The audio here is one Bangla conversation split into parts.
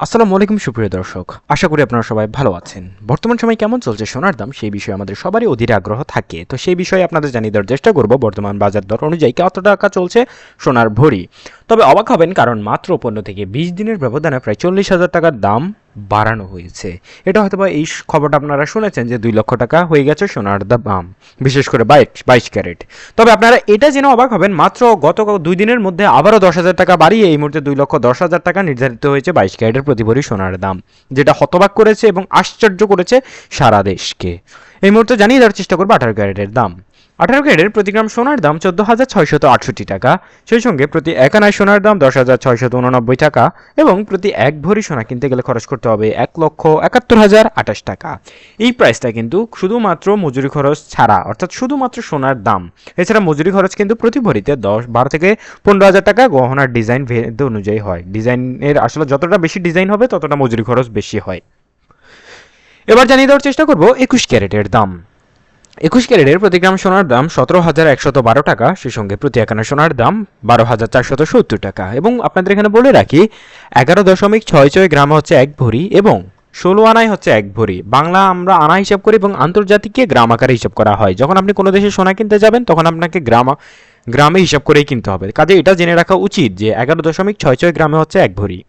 আসসালামু আলাইকুম, সুপ্রিয় দর্শক। আশা করি আপনারা সবাই ভালো আছেন। বর্তমান সময় কেমন চলছে সোনার দাম সেই বিষয়ে আমাদের সবারই অধীর আগ্রহ থাকে। তো সেই বিষয়ে আপনাদের জানিয়ে দেওয়ার চেষ্টা করব বর্তমান বাজার দর অনুযায়ী কত টাকা চলছে সোনার ভরি। তবে অবাক হবেন, কারণ মাত্র পণ্য থেকে বিশ দিনের ব্যবধানে প্রায় চল্লিশ হাজার টাকার দাম বাড়ানো হয়েছে। এটা হয়তো বা এই খবরটা আপনারা শুনেছেন যে দুই লক্ষ টাকা হয়ে গেছে সোনার দাম বিশেষ করে বাইশ বাইশ ক্যারেট। তবে আপনারা এটা জেনে অবাক হবেন, মাত্র গত দুই দিনের মধ্যে আবারও দশ হাজার টাকা বাড়িয়ে এই মুহূর্তে দুই লক্ষ দশ হাজার টাকা নির্ধারিত হয়েছে বাইশ ক্যারেটের প্রতি ভরি সোনার দাম, যেটা হতবাক করেছে এবং আশ্চর্য করেছে সারা দেশকে। এই মুহূর্তে জানিয়ে দেওয়ার চেষ্টা করব আঠারো ক্যারেটের দাম। আঠারো ক্যারেটের প্রতি গ্রাম সোনার দাম চোদ্দ হাজার ছয়শত আটষট্টি টাকা। সেই সঙ্গে প্রতি এক আনায় সোনার দাম দশ হাজার ছয়শত উননব্বই টাকা এবং প্রতি এক ভরি সোনা কিনতে গেলে খরচ করতে হবে এক লক্ষ একাত্তর হাজার আঠাশ টাকা। এই প্রাইসটা কিন্তু শুধুমাত্র মজুরি খরচ ছাড়া, অর্থাৎ শুধুমাত্র সোনার দাম। এছাড়া মজুরি খরচ কিন্তু প্রতি ভরিতে দশ, বারো থেকে পনেরো হাজার টাকা গহনার ডিজাইন ভেদ অনুযায়ী হয়। ডিজাইনের আসলে যতটা বেশি ডিজাইন হবে, ততটা মজুরি খরচ বেশি হয়। এবার জানিয়ে দেওয়ার চেষ্টা করব একুশ ক্যারেটের দাম। একুশ ক্যারেটের প্রতি গ্রাম সোনার দাম সতেরো হাজার একশত বারো টাকা। সেই সঙ্গে প্রতি একানা সোনার দাম বারো হাজার চারশত সত্তর টাকা। এবং আপনাদের এখানে বলে রাখি, এগারো দশমিক ছয় ছয় গ্রাম হচ্ছে এক ভরি এবং ষোলো আনাই হচ্ছে এক ভরি। বাংলা আমরা আনা হিসাব করি এবং আন্তর্জাতিককে গ্রাম আকারে হিসাব করা হয়। যখন আপনি কোনো দেশে সোনা কিনতে যাবেন, তখন আপনাকে গ্রাম, গ্রামে হিসাব করেই কিনতে হবে। কাজে এটা জেনে রাখা উচিত যে এগারো দশমিক ছয় ছয় গ্রামে হচ্ছে এক ভরি।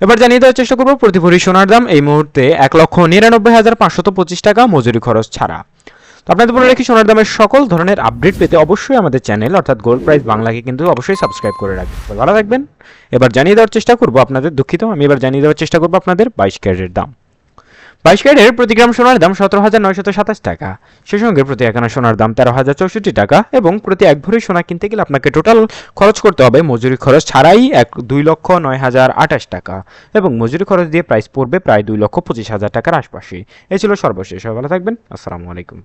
এবার জানিয়ে দেওয়ার চেষ্টা করব, প্রতি ভরি সোনার দাম এই মুহূর্তে এক লক্ষ নিরানব্বই হাজার পাঁচশত পঁচিশ টাকা মজুরি খরচ ছাড়া। আপনাদের বলে রাখি সোনার দামের সকল ধরনের আপডেট পেতে অবশ্যই আমাদের চ্যানেল অর্থাৎ গোল্ড প্রাইস বাংলাকে কিন্তু অবশ্যই সাবস্ক্রাইব করে রাখবেন। ভালো থাকবেন। এবার জানিয়ে দেওয়ার চেষ্টা করব আপনাদের দুঃখিত। আমি এবার জানিয়ে দেওয়ার চেষ্টা করব আপনাদের বাইশ ক্যারেটের দাম। বাইশ ক্যারেটের প্রতি গ্রাম সোনার দাম সতেরো হাজার নয়শত সাতাশ টাকা। সেই সঙ্গে প্রতি একানা সোনার দাম তেরো হাজার চৌষট্টি টাকা এবং প্রতি এক ভরি সোনা কিনতে গেলে আপনাকে টোটাল খরচ করতে হবে মজুরি খরচ ছাড়াই এক দুই লক্ষ নয় হাজার আঠাশ টাকা এবং মজুরি খরচ দিয়ে প্রাইস পড়বে প্রায় দুই লক্ষ পঁচিশ হাজার টাকার আশপাশে। এই ছিল সর্বশেষ। ভালো থাকবেন। আসসালামু আলাইকুম।